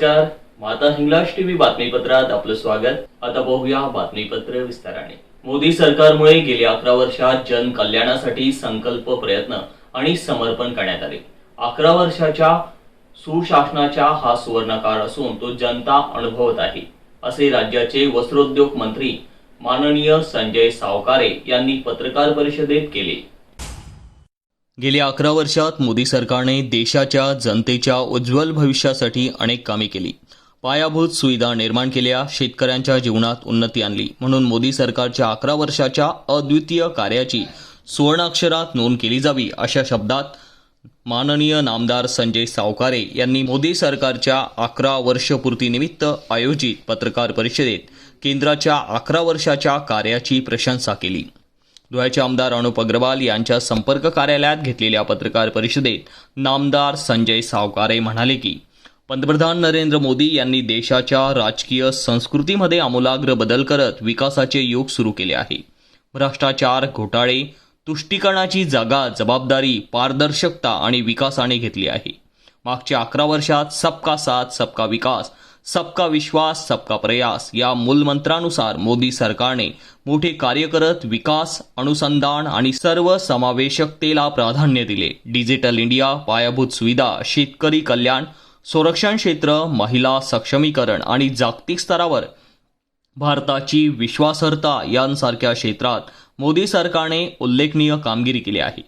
नमस्कार. माता हिंगलाज टीव्ही बातमीपत्रात आपलं स्वागत. आता पाहूया बातमीपत्र विस्ताराने. मोदी सरकारमुळे गेल्या अकरा वर्षात जनकल्याणासाठी संकल्प प्रयत्न आणि समर्पण करण्यात आले. अकरा वर्षाच्या सुशासनाचा हा सुवर्णकाळ असून तो जनता अनुभवत आहे असे राज्याचे वस्त्रोद्योग मंत्री माननीय संजय सावकारे यांनी पत्रकार परिषदेत केले. गेल्या अकरा वर्षात मोदी सरकारने देशाच्या जनतेच्या उज्ज्वल भविष्यासाठी अनेक कामे केली. पायाभूत सुविधा निर्माण केल्या शेतकऱ्यांच्या जीवनात उन्नती आणली. म्हणून मोदी सरकारच्या अकरा वर्षाच्या अद्वितीय कार्याची सुवर्णाक्षरात नोंद केली जावी अशा शब्दात माननीय नामदार संजय सावकारे यांनी मोदी सरकारच्या अकरा वर्षपूर्तीनिमित्त आयोजित पत्रकार परिषदेत केंद्राच्या अकरा वर्षाच्या कार्याची प्रशंसा केली. धुळ्याचे आमदार अनुप अग्रवाल यांच्या संपर्क कार्यालयात घेतलेल्या पत्रकार परिषदेत नामदार संजय सावकारे म्हणाले की पंतप्रधान नरेंद्र मोदी यांनी देशाच्या राजकीय संस्कृतीमध्ये आमूलाग्र बदल करत विकासाचे योग सुरू केले आहे. भ्रष्टाचार घोटाळे तुष्टीकरणाची जागा जबाबदारी पारदर्शकता आणि विकासाने घेतली आहे. मागच्या अकरा वर्षात सबका साथ सबका विकास सबका विश्वास सबका प्रयास. या मूलमंत्रानुसार मोदी सरकारने मोठे कार्य करत विकास अनुसंधान आणि सर्व समावेशकतेला प्राधान्य दिले. डिजिटल इंडिया पायाभूत सुविधा शेतकरी कल्याण संरक्षण क्षेत्र महिला सक्षमीकरण आणि जागतिक स्तरावर भारताची विश्वासार्हता यांसारख्या क्षेत्रात मोदी सरकारने उल्लेखनीय कामगिरी केली आहे.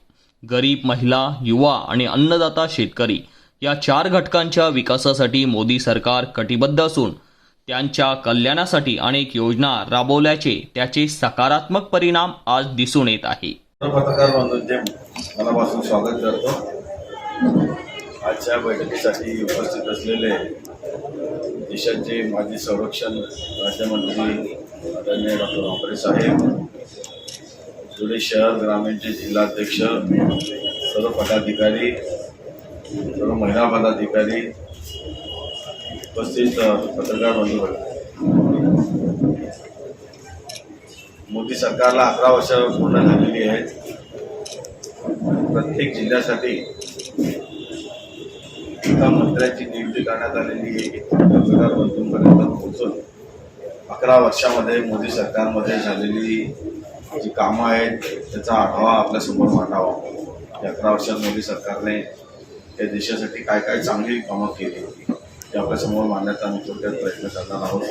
गरीब महिला युवा आणि अन्नदाता शेतकरी या चार घटकांच्या विकासासाठी मोदी सरकार कटिबद्ध असून त्यांच्या कल्याणासाठी अनेक योजना राबवल्याचे त्याचे सकारात्मक परिणाम आज दिसून येत आहे. पत्रकार बंधूंचे मनापासून स्वागत करतो. आजच्या बैठकीसाठी उपस्थित असलेले देशाचे माजी संरक्षण राज्यमंत्री आदरणीय डॉक्टर वापरे साहेब धुळे शहर ग्रामीणचे जिल्हाध्यक्ष सर्व पदाधिकारी सर्व महिला पदाधिकारी उपस्थित पत्रकार बंधू मोदी सरकारला अकरा वर्ष पूर्ण झालेली आहेत. प्रत्येक जिल्ह्यासाठी एका मंत्र्याची नियुक्ती करण्यात आलेली आहे. पत्रकार बंधूंपर्यंत पोहोचून अकरा वर्षामध्ये मोदी सरकारमध्ये झालेली जी कामं आहेत त्याचा आढावा आपल्यासमोर मांडावा. अकरा वर्षात मोदी सरकारने या देशासाठी काय काय चांगली कामं केली ते आपल्यासमोर मांडण्याचा आम्ही थोडक्यात प्रयत्न करणार आहोत.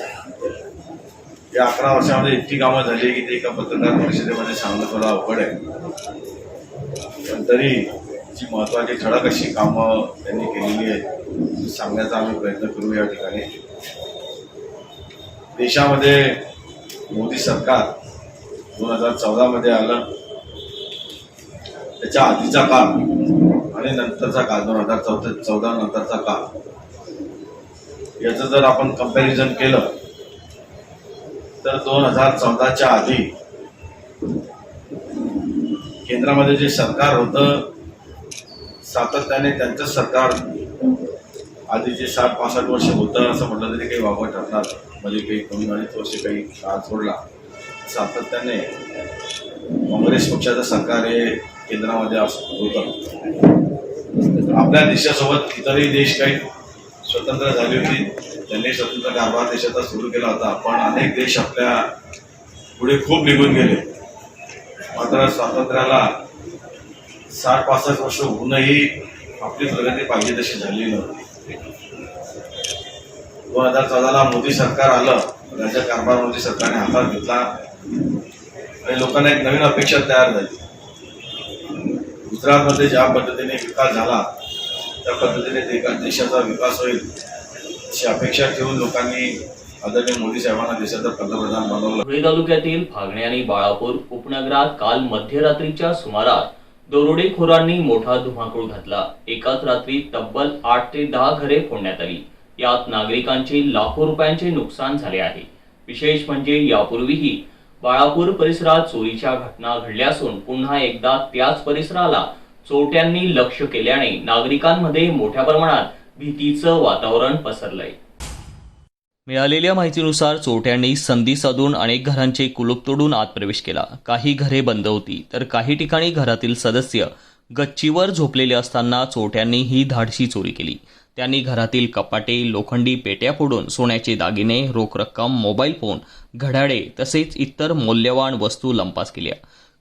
या अकरा वर्षामध्ये इतकी कामं झाली की ते एका पत्रकार परिषदेमध्ये सांगणं थोडं अवघड आहे. पण तरी जी महत्वाची ठळक अशी कामं त्यांनी केलेली आहेत सांगण्याचा आम्ही प्रयत्न करू या ठिकाणी. देशामध्ये मोदी सरकार दोन हजार चौदामध्ये आलं. त्याच्या आधीचा काळ आणि नंतरचा काळ दोन हजार चौदा चौदा नंतरचा काळ. याचं जर आपण कंपॅरिझन केलं तर दोन हजार चौदाच्या आधी केंद्रामध्ये जे सरकार होतं सातत्याने त्यांचं सरकार आधी जे साठ पासष्ट वर्ष होतं असं म्हटलं तरी काही वापर ठरणार म्हणजे काही कमी अडीच वर्ष काही काळ सोडला. सातत्याने काँग्रेस पक्षाचं सरकार हे केंद्रामध्ये असं होतं आपल्या देशासोबत इतरही देश काही स्वतंत्र झाली होती. त्यांनी स्वतंत्र कारभार देशाचा सुरू केला होता. पण अनेक देश आपल्या पुढे खूप निघून गेले. मात्र स्वातंत्र्याला साठ पासष्ट वर्ष होऊनही आपली प्रगती पाहिजे तशी झाली नव्हती. दोन हजार चौदाला मोदी सरकार आलं. राज्य कारभार मोदी सरकारने हातात घेतला. आणि लोकांना एक नवीन अपेक्षा तयार झाली. गुजरातमध्ये ज्या पद्धतीने विकास झाला त्या पद्धतीने देका- देशाचा विकास होईल अशी अपेक्षा ठेवून लोकांनी आदरणीय मोदी साहेबांना देशाचं पंतप्रधान बनवलं. धुळे तालुक्यातील फागणे आणि बाळापूर उपनगरात काल मध्यरात्रीच्या सुमारास दरोडेखोरांनी मोठा धुमाकूळ घातला. एकाच रात्री तब्बल आठ ते दहा घरे फोडण्यात आली. यात नागरिकांचे लाखो रुपयांचे नुकसान झाले आहे. विशेष म्हणजे यापूर्वीही बाळापूर परिसरात चोरीच्या घटना घडल्या असून पुन्हा एकदा त्याच परिसराला चोरट्यांनी लक्ष केल्याने नागरिकांमध्ये मोठ्या प्रमाणात भीतीचं वातावरण पसरलंय. मिळालेल्या माहितीनुसार चोरट्यांनी संधी साधून अनेक घरांचे कुलूप तोडून आत प्रवेश केला. काही घरे बंद होती तर काही ठिकाणी घरातील सदस्य गच्चीवर झोपलेले असताना चोरट्यांनी ही धाडशी चोरी केली. त्यांनी घरातील कपाटे लोखंडी पेट्या फोडून सोन्याचे दागिने रोख रक्कम मोबाईल फोन घड्याळे तसेच इतर मौल्यवान वस्तू लंपास केल्या.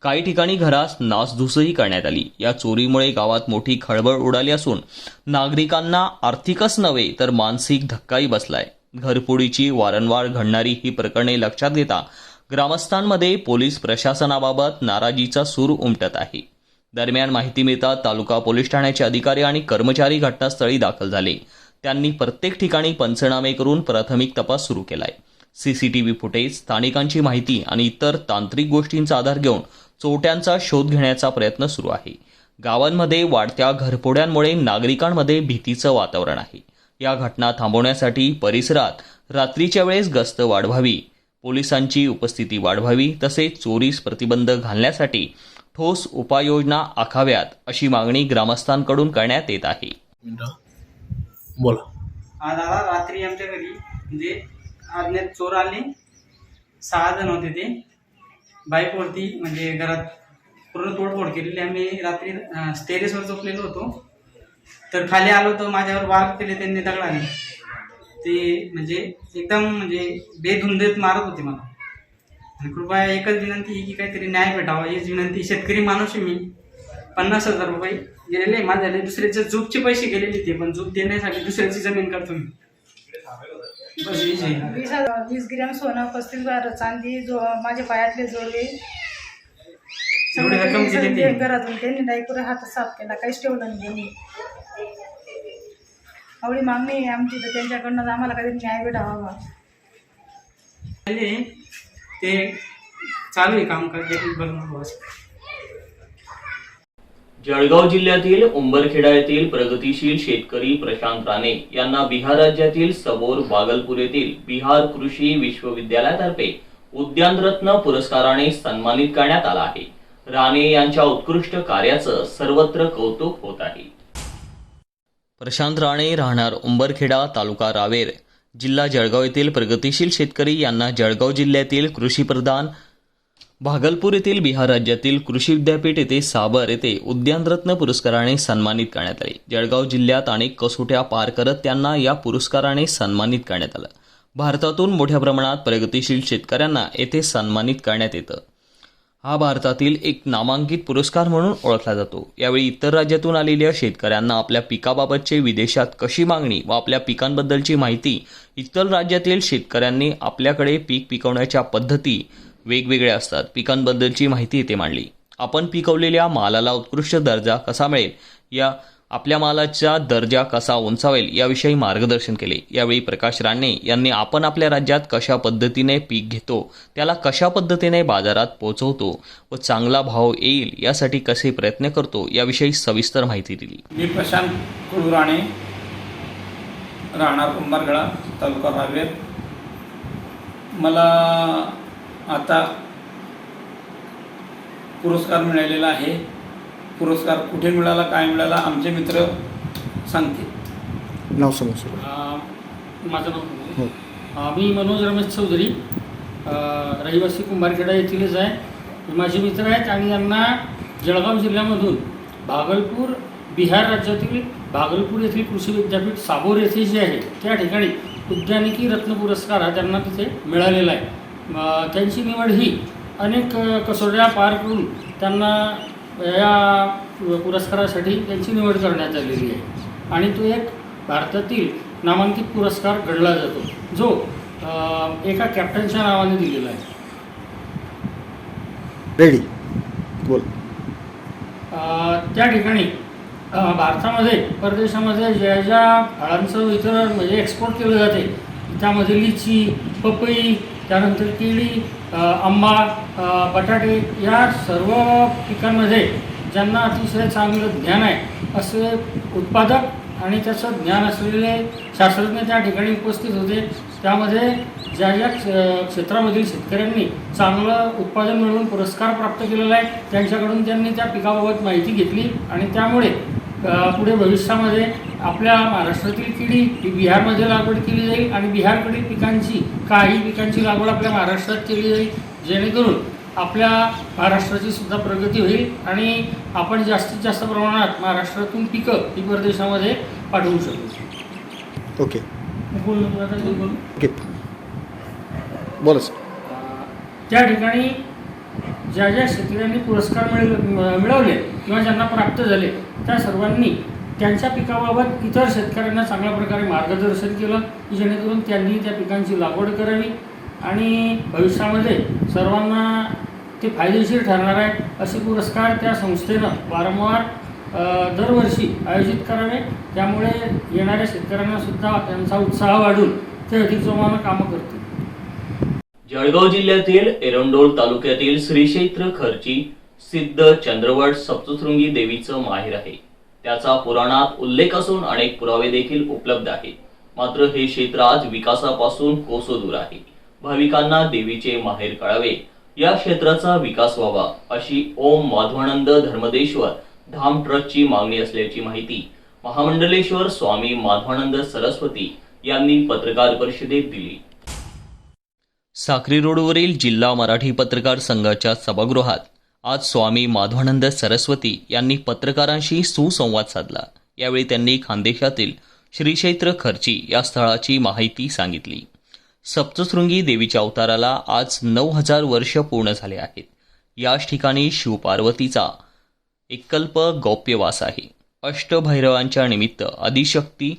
काही ठिकाणी घरास नासधूसही करण्यात आली. या चोरीमुळे गावात मोठी खळबळ उडाली असून नागरिकांना आर्थिकच नव्हे तर मानसिक धक्काही बसलाय. घरफोडीची वारंवार घडणारी ही प्रकरणे लक्षात घेता ग्रामस्थांमध्ये पोलीस प्रशासनाबाबत नाराजीचा सूर उमटत आहे. दरम्यान माहिती मिळताच तालुका पोलीस ठाण्याचे अधिकारी आणि कर्मचारी घटनास्थळी दाखल झाले. त्यांनी प्रत्येक ठिकाणी पंचनामे करून प्राथमिक तपास सुरू केलाय. सीसीटीव्ही फुटेज स्थानिकांची माहिती आणि इतर तांत्रिक गोष्टींचा आधार घेऊन चोट्यांचा शोध घेण्याचा प्रयत्न सुरू आहे. गावांमध्ये वाढत्या घरफोड्यांमुळे नागरिकांमध्ये भीतीचं वातावरण आहे. या घटना थांबवण्यासाठी परिसरात रात्रीच्या वेळेस गस्त वाढवावी पोलिसांची उपस्थिती वाढवावी तसेच चोरीस प्रतिबंध घालण्यासाठी ठोस उपाययोजना आखाव्यात अशी मागणी ग्रामस्थांकडून करण्यात येत आहे. बोला. आज दादा रात्री आमच्या घरी. म्हणजे अज्ञात चोर आले. सहा जण होते ते. बाईकवरती म्हणजे घरात पूर्ण तोडफोड केलेली. आम्ही रात्री स्टेरेसवर झोपलेलो होतो. तर खाली आलो तर माझ्यावर वार केले त्यांनी दगडाने. ते म्हणजे एकदम म्हणजे बेधुंदेत मारत होते मला. आणि कृपया एकच विनंती आहे की काहीतरी न्याय भेटावा. हीच विनंती शेतकरी माणूस मी. पन्नास हजार रुपये गेलेले माझ्याकडे दुसऱ्याच्या जूबचे पैसे गेलेले ते पण जूब देण्यासाठी दुसऱ्याची जमीन करतो मी. बस वीस हजार वीस ग्रॅम सोनं पस्तीस बार चांदी जो माझ्या पायातले जोडले एवढी रक्कम ते? घरातून त्यांनी नाही पुरे हात साफ केला. काहीच ठेवलं नाही त्यांनी एवढी मागणी आहे आमची तर त्यांच्याकडनं आम्हाला कधी न्याय भेटावा. ते चालू आहे काम करते बस. जळगाव जिल्ह्यातील उंबरखेडा येथील प्रगतीशील शेतकरी प्रशांत राणे यांना बिहार राज्यातील सबोर बागलपूर येथील बिहार कृषी विश्वविद्यालयातर्फे उद्यानरत्न पुरस्काराने सन्मानित करण्यात आला आहे. राणे यांच्या उत्कृष्ट कार्याचं सर्वत्र कौतुक होत आहे. प्रशांत राणे राहणार उंबरखेडा तालुका रावेर. जिल्हा जळगाव येथील प्रगतीशील शेतकरी यांना जळगाव जिल्ह्यातील कृषीप्रधान भागलपूर येथील बिहार राज्यातील कृषी विद्यापीठ येथे साबर येथे उद्यानरत्न पुरस्काराने सन्मानित करण्यात आले. जळगाव जिल्ह्यात अनेक कसोट्या पार करत त्यांना या पुरस्काराने सन्मानित करण्यात आलं. भारतातून मोठ्या प्रमाणात प्रगतीशील शेतकऱ्यांना येथे सन्मानित करण्यात येतं. हा भारतातील एक नामांकित पुरस्कार म्हणून ओळखला जातो. यावेळी इतर राज्यातून आलेल्या शेतकऱ्यांना आपल्या पिकाबाबतचे विदेशात कशी मागणी व आपल्या पिकांबद्दलची माहिती इतर राज्यातील शेतकऱ्यांनी आपल्याकडे पीक पिकवण्याच्या पद्धती वेगवेगळ्या असतात. पिकांबद्दलची माहिती येथे मांडली. आपण पिकवलेल्या मालाला उत्कृष्ट दर्जा कसा मिळेल? या आपल्या मालाचा दर्जा कसा उंचावेल याविषयी मार्गदर्शन केले. यावेळी प्रकाश राणे यांनी आपण आपल्या राज्यात कशा पद्धतीने पीक घेतो त्याला कशा पद्धतीने बाजारात पोहोचवतो व चांगला भाव येईल यासाठी कसे प्रयत्न करतो याविषयी सविस्तर माहिती दिली. मी प्रशांत कुळुराणे राहणार कुंभारगडा तालुका रावेर मला आता पुरस्कार मिळालेला आहे. पुरस्कार कुठे मिळाला काय मिळाला आमचे मित्र सांगतील. नाव. अ, माझं नाव हो. मी मनोज रमेश चौधरी. रहिवासी कुंभारखेडा येथीलच आहे. माझे मित्र आहेत आणि यांना जळगाव जिल्ह्यामधून भागलपूर बिहार राज्यातील भागलपूर येथील कृषी विद्यापीठ साबोर येथे जे आहे त्या ठिकाणी उद्यानिकी रत्न पुरस्कार हा त्यांना तिथे मिळालेला आहे. त्यांची निवड ही अनेक अ, कसोट्या पार करून त्यांना या पुरस्कारासाठी त्यांची निवड करण्यात आलेली आहे. आणि तो एक भारतातील नामांकित पुरस्कार गणला जातो. जो एका कॅप्टनच्या नावाने दिलेला आहे. रेडी बोल. त्या ठिकाणी भारतामध्ये परदेशामध्ये ज्या ज्या फळांचं वितरण म्हणजे एक्सपोर्ट केलं जाते त्यामध्ये लिची पपई त्यानंतर केळी आंबा बटाटे या सर्व पिकांमध्ये ज्यांना अतिशय चांगलं ज्ञान आहे असे उत्पादक आणि त्याचं ज्ञान असलेले शास्त्रज्ञ त्या ठिकाणी उपस्थित होते. त्यामध्ये ज्या ज्या क्षेत्रामधील शेतकऱ्यांनी चांगलं उत्पादन मिळवून पुरस्कार प्राप्त केलेला आहे त्यांच्याकडून त्यांनी त्या पिकाबाबत माहिती घेतली आणि त्यामुळे पुढे भविष्यामध्ये आपल्या महाराष्ट्रातील केळी ही बिहारमध्ये लागवड केली जाईल आणि बिहारकडील पिकांची काही पिकांची लागवड आपल्या महाराष्ट्रात केली जाईल जेणेकरून आपल्या महाराष्ट्राची सुद्धा प्रगती होईल आणि आपण जास्तीत जास्त प्रमाणात महाराष्ट्रातून पिकं ही परदेशामध्ये पाठवू शकू. ओके. बोल ओके. बोला सर त्या ठिकाणी ज्या ज्या शेतकऱ्यांनी पुरस्कार मिळ मिळवले किंवा ज्यांना प्राप्त झाले त्या सर्वांनी त्यांच्या पिकाबाबत इतर शेतकऱ्यांना चांगल्या प्रकारे मार्गदर्शन केलं की जेणेकरून त्यांनी त्या पिकांची लागवड करावी आणि भविष्यामध्ये सर्वांना ते फायदेशीर ठरणार आहे असे पुरस्कार त्या संस्थेनं वारंवार दरवर्षी आयोजित करावे. त्यामुळे येणाऱ्या शेतकऱ्यांनासुद्धा त्यांचा उत्साह वाढून ते अधिक जोमानं कामं करतील. जळगाव जिल्ह्यातील एरंडोल तालुक्यातील श्री क्षेत्र खर्ची सिद्ध चंद्रवड सप्तशृंगी देवीचं माहेर आहे. त्याचा पुराणात उल्लेख असून अनेक पुरावे देखील उपलब्ध आहेत. मात्र हे क्षेत्र आज विकासापासून कोसो दूर आहे. भाविकांना देवीचे माहेर कळावे या क्षेत्राचा विकास व्हावा अशी ओम माधवानंद धर्मदेश्वर धाम ट्रस्टची मागणी असल्याची माहिती महामंडलेश्वर स्वामी माधवानंद सरस्वती यांनी पत्रकार परिषदेत दिली. साक्री रोडवरील जिल्हा मराठी पत्रकार संघाच्या सभागृहात आज स्वामी माधवानंद सरस्वती यांनी पत्रकारांशी सुसंवाद साधला. यावेळी त्यांनी खानदेशातील श्रीक्षेत्र खर्ची या स्थळाची माहिती सांगितली. सप्तशृंगी देवीच्या अवताराला आज नऊ हजार वर्ष पूर्ण झाले आहेत. याच ठिकाणी शिवपार्वतीचा एकल्प गौप्यवास आहे. अष्टभैरवांच्या निमित्त आदिशक्ती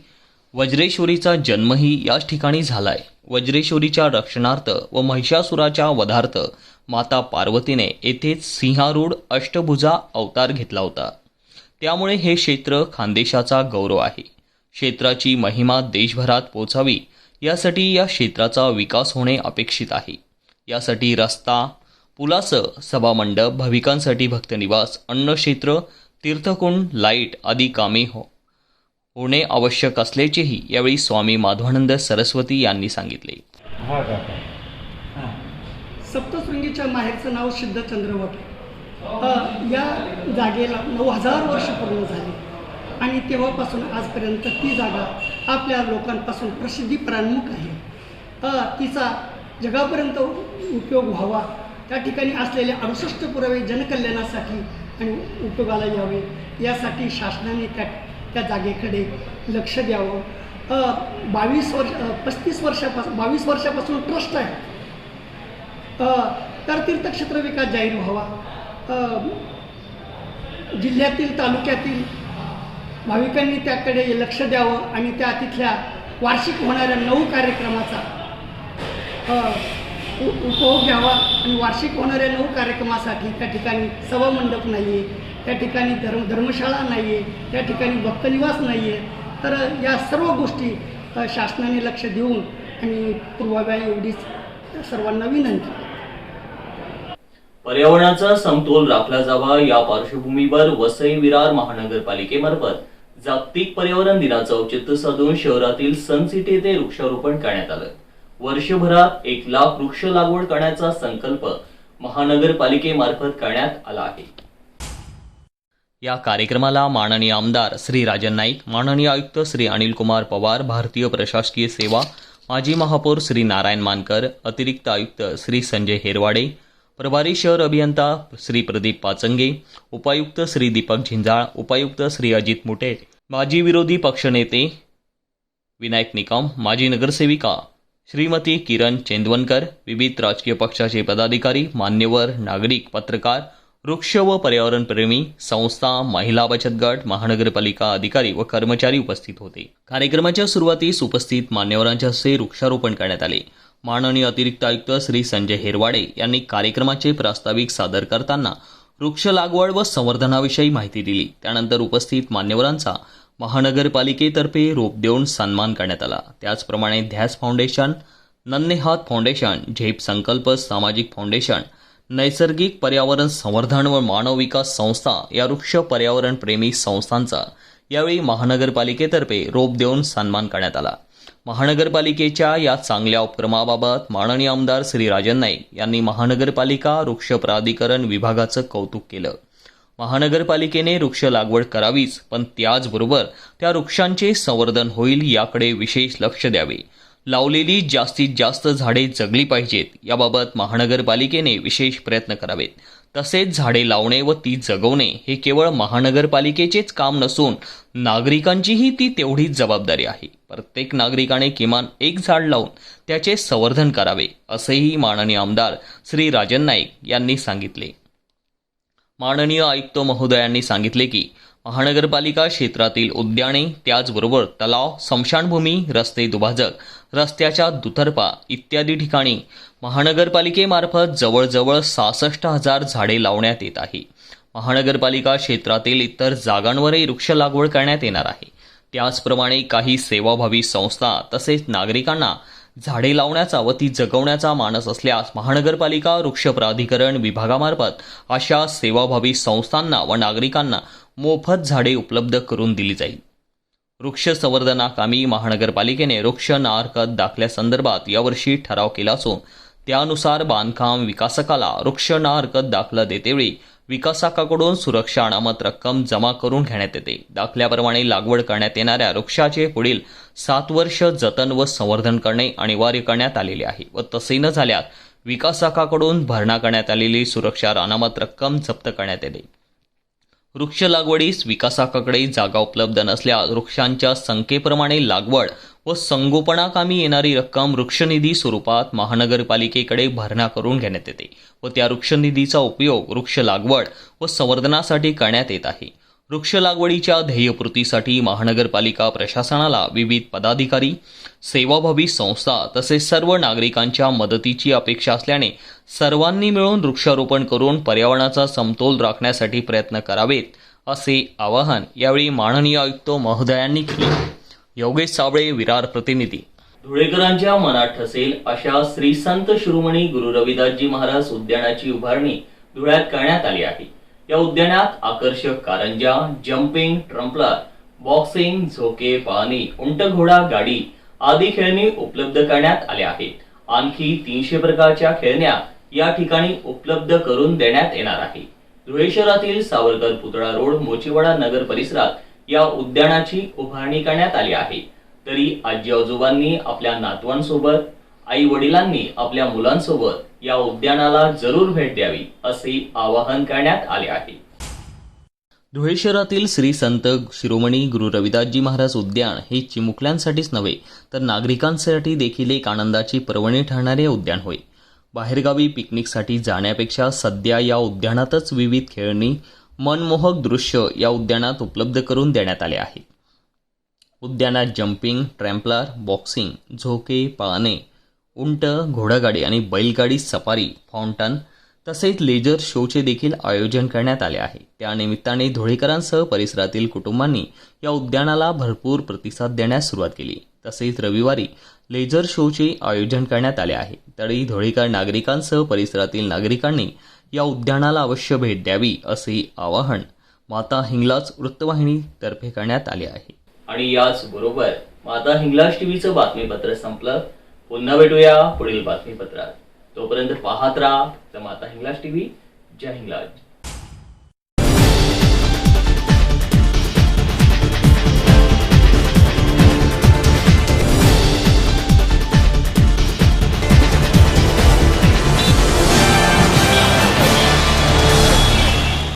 वज्रेश्वरीचा जन्मही याच ठिकाणी झालाय. वज्रेश्वरीच्या रक्षणार्थ व महिषासुराच्या वधार्थ माता पार्वतीने येथेच सिंहारूढ अष्टभुजा अवतार घेतला होता. त्यामुळे हे क्षेत्र खानदेशाचा गौरव आहे. क्षेत्राची महिमा देशभरात पोचावी यासाठी या क्षेत्राचा विकास होणे अपेक्षित आहे. यासाठी रस्ता पुलासं सभामंडप भाविकांसाठी भक्तनिवास अन्नक्षेत्र तीर्थकुंड लाइट आदी कामे हो होणे आवश्यक असल्याचेही यावेळी स्वामी माधवानंद सरस्वती यांनी सांगितले. सप्तशृंगीच्या माहेरचं नाव सिद्ध चंद्रवट या जागेला नऊ हजार वर्ष पूर्ण झाली. आणि तेव्हापासून आजपर्यंत ती जागा आपल्या लोकांपासून प्रसिद्धी प्राणमुख आहे. तिचा जगापर्यंत उपयोग व्हावा त्या ठिकाणी असलेले अडुसष्ट पुरावे जनकल्याणासाठी आणि उपयोगाला यावे यासाठी शासनाने त्या त्या जागेकडे लक्ष द्यावं. बावीस वर्ष पस्तीस वर्षापासून बावीस वर्षापासून ट्रस्ट आहे. तर तीर्थक्षेत्र विकास जाहीर व्हावा. जिल्ह्यातील तालुक्यातील भाविकांनी त्याकडे लक्ष द्यावं आणि त्या तिथल्या वार्षिक होणाऱ्या नऊ कार्यक्रमाचा उपभोग घ्यावा. आणि वार्षिक होणाऱ्या नऊ कार्यक्रमासाठी त्या ठिकाणी सभामंडप नाही आहे त्या ठिकाणी धर्म धर्मशाळा नाही आहे त्या ठिकाणी भक्तनिवास नाही आहे तर या सर्व गोष्टी शासनाने लक्ष देऊन आणि पूर्वाव्या एवढीच सर्वांना विनंती पर्यावरणाचा समतोल राखला जावा या पार्श्वभूमीवर वसई विरार महानगरपालिकेमार्फत जागतिक पर्यावरण दिनाचं औचित्य साधून शहरातील सन सिटी येथे वृक्षारोपण करण्यात आलं. वर्षभरात एक लाख वृक्ष लागवड करण्याचा संकल्प महानगरपालिकेमार्फत करण्यात आला आहे. या कार्यक्रमाला माननीय आमदार श्री राजन नाईक माननीय आयुक्त श्री अनिल कुमार पवार भारतीय प्रशासकीय सेवा माजी महापौर श्री नारायण मानकर अतिरिक्त आयुक्त श्री संजय हेरवाडे प्रभारी शहर अभियंता श्री प्रदीप पाचंगे उपायुक्त श्री दीपक झिंजाळ उपायुक्त श्री अजित मुटे माजी विरोधी पक्षनेते विनायक निकम माजी नगरसेविका श्रीमती किरण चेंदवनकर विविध राजकीय पक्षाचे पदाधिकारी मान्यवर नागरिक पत्रकार वृक्ष व पर्यावरण प्रेमी संस्था महिला बचत गट महानगरपालिका अधिकारी व कर्मचारी उपस्थित होते. कार्यक्रमाच्या सुरुवातीस उपस्थित मान्यवरांच्या हस्ते वृक्षारोपण करण्यात आले. माननीय अतिरिक्त आयुक्त श्री संजय हेरवाडे यांनी कार्यक्रमाचे प्रास्ताविक सादर करताना वृक्ष लागवड व संवर्धनाविषयी माहिती दिली. त्यानंतर उपस्थित मान्यवरांचा महानगरपालिकेतर्फे रोप देऊन सन्मान करण्यात आला. त्याचप्रमाणे ध्यास फाउंडेशन नन्हे हात फाउंडेशन झेप संकल्प सामाजिक फाउंडेशन नैसर्गिक पर्यावरण संवर्धन व मानव विकास संस्था या वृक्ष पर्यावरण प्रेमी संस्थांचा यावेळी महानगरपालिकेतर्फे रोप देऊन सन्मान करण्यात आला. महानगरपालिकेच्या या चांगल्या उपक्रमाबाबत माननीय आमदार श्री राजन नाईक यांनी महानगरपालिका वृक्ष प्राधिकरण विभागाचं कौतुक केलं. महानगरपालिकेने वृक्ष लागवड करावीच पण त्याचबरोबर त्या वृक्षांचे संवर्धन होईल याकडे विशेष लक्ष द्यावे. लावलेली जास्तीत जास्त झाडे जगली पाहिजेत. याबाबत महानगरपालिकेने विशेष प्रयत्न करावेत. तसेच झाडे लावणे व ती जगवणे हे केवळ महानगरपालिकेचेच काम नसून नागरिकांचीही ती तेवढीच जबाबदारी आहे. प्रत्येक नागरिकाने किमान एक झाड लावून त्याचे संवर्धन करावे असेही माननीय आमदार श्री राजन नाईक यांनी सांगितले. माननीय आयुक्त महोदयांनी सांगितले की महानगरपालिका क्षेत्रातील उद्याने त्याचबरोबर तलाव स्मशानभूमी रस्ते दुभाजक रस्त्याच्या दुतर्फा इत्यादी ठिकाणी महानगरपालिकेमार्फत जवळजवळ सहासष्ट हजार झाडे लावण्यात येत आहे. महानगरपालिका क्षेत्रातील इतर जागांवरही वृक्ष लागवड करण्यात येणार आहे. त्याचप्रमाणे काही सेवाभावी संस्था तसेच नागरिकांना झाडे लावण्याचा व ती जगवण्याचा मानस असल्यास महानगरपालिका वृक्ष प्राधिकरण विभागामार्फत अशा सेवाभावी संस्थांना व नागरिकांना मोफत झाडे उपलब्ध करून दिली जाईल. वृक्ष संवर्धनाकामी महानगरपालिकेने वृक्ष नारकत दाखल्यासंदर्भात यावर्षी ठराव केला असून त्यानुसार बांधकाम विकासकाला वृक्ष नाहरकत दाखला देतेवेळी विकासकाकडून सुरक्षा अनामत रक्कम जमा करून घेण्यात येते. दाखल्याप्रमाणे लागवड करण्यात येणाऱ्या वृक्षाचे पुढील सात वर्ष जतन व संवर्धन करणे अनिवार्य करण्यात आलेले आहे व तसे न झाल्यास विकासकाकडून भरणा करण्यात आलेली सुरक्षा अनामत रक्कम जप्त करण्यात येते. वृक्ष लागवडीस विकासाकडे जागा उपलब्ध नसल्या वृक्षांच्या संख्येप्रमाणे लागवड व संगोपनाकामी येणारी रक्कम वृक्षनिधी स्वरूपात महानगरपालिकेकडे भरणा करून घेण्यात येते व त्या वृक्षनिधीचा उपयोग वृक्ष लागवड व संवर्धनासाठी करण्यात येत आहे. वृक्ष लागवडीच्या ध्येयपूर्तीसाठी महानगरपालिका प्रशासनाला विविध पदाधिकारी सेवाभावी संस्था तसेच सर्व नागरिकांच्या मदतीची अपेक्षा असल्याने सर्वांनी मिळून वृक्षारोपण करून पर्यावरणाचा समतोल राखण्यासाठी प्रयत्न करावेत असे आवाहन यावेळी माननीय आयुक्त महोदयांनी केले. योगेश साबळे विरार प्रतिनिधी. धुळेकरांच्या मनात ठसेल अशा श्री संत शिरोमणी गुरु रविदासजी महाराज उद्यानाची उभारणी धुळ्यात करण्यात आली आहे. या उद्यानात आकर्षक कारंजा जम्पिंग ट्रम्पलर बॉक्सिंग झोके पाहणी उंट घोडा गाडी आदी खेळणी उपलब्ध करण्यात आल्या आहेत. आणखी तीनशे प्रकारच्या खेळण्या या ठिकाणी उपलब्ध करून देण्यात येणार आहे. धुळे शहरातील सावरकर पुतळा रोड मोचीवाडा नगर परिसरात या उद्यानाची उभारणी करण्यात आली आहे. तरी आजी आजोबांनी आपल्या नातवांसोबत आई वडिलांनी आपल्या मुलांसोबत या उद्यानाला जरूर भेट द्यावी असे आवाहन करण्यात आले आहे. धुळे शहरातील श्री संत शिरोमणी गुरु रविदासजी महाराज उद्यान हे चिमुकल्यांसाठीच नव्हे तर नागरिकांसाठी देखील एक आनंदाची पर्वणी ठरणारे उद्यान होय. बाहेरगावी पिकनिकसाठी जाण्यापेक्षा सध्या या उद्यानातच विविध खेळणी मनमोहक दृश्य या उद्यानात उपलब्ध करून देण्यात आले आहे. उद्यानात जम्पिंग ट्रॅम्पलर बॉक्सिंग झोके पाळणे उंट घोडागाडी आणि बैलगाडी सफारी फाउंटन तसेच लेजर शोचे देखील आयोजन करण्यात आले आहे. त्यानिमित्ताने धुळेकरांसह परिसरातील कुटुंबांनी या उद्यानाला भरपूर प्रतिसाद देण्यास सुरुवात केली. तसेच रविवारी लेझर शोचे आयोजन करण्यात आले आहे. तरी धुळेकर नागरिकांसह परिसरातील नागरिकांनी या उद्यानाला अवश्य भेट द्यावी असे आवाहन माता हिंगलाज वृत्तवाहिनीतर्फे करण्यात आले आहे. आणि याच बरोबर माता हिंगलाज टीव्हीचं बातमीपत्र संपलं. पुन्हा भेटूया पुढील बातमीपत्रात. तोपर्यंत पाहत राहा तर माता हिंगलाज टीव्ही जय हिंगलाज.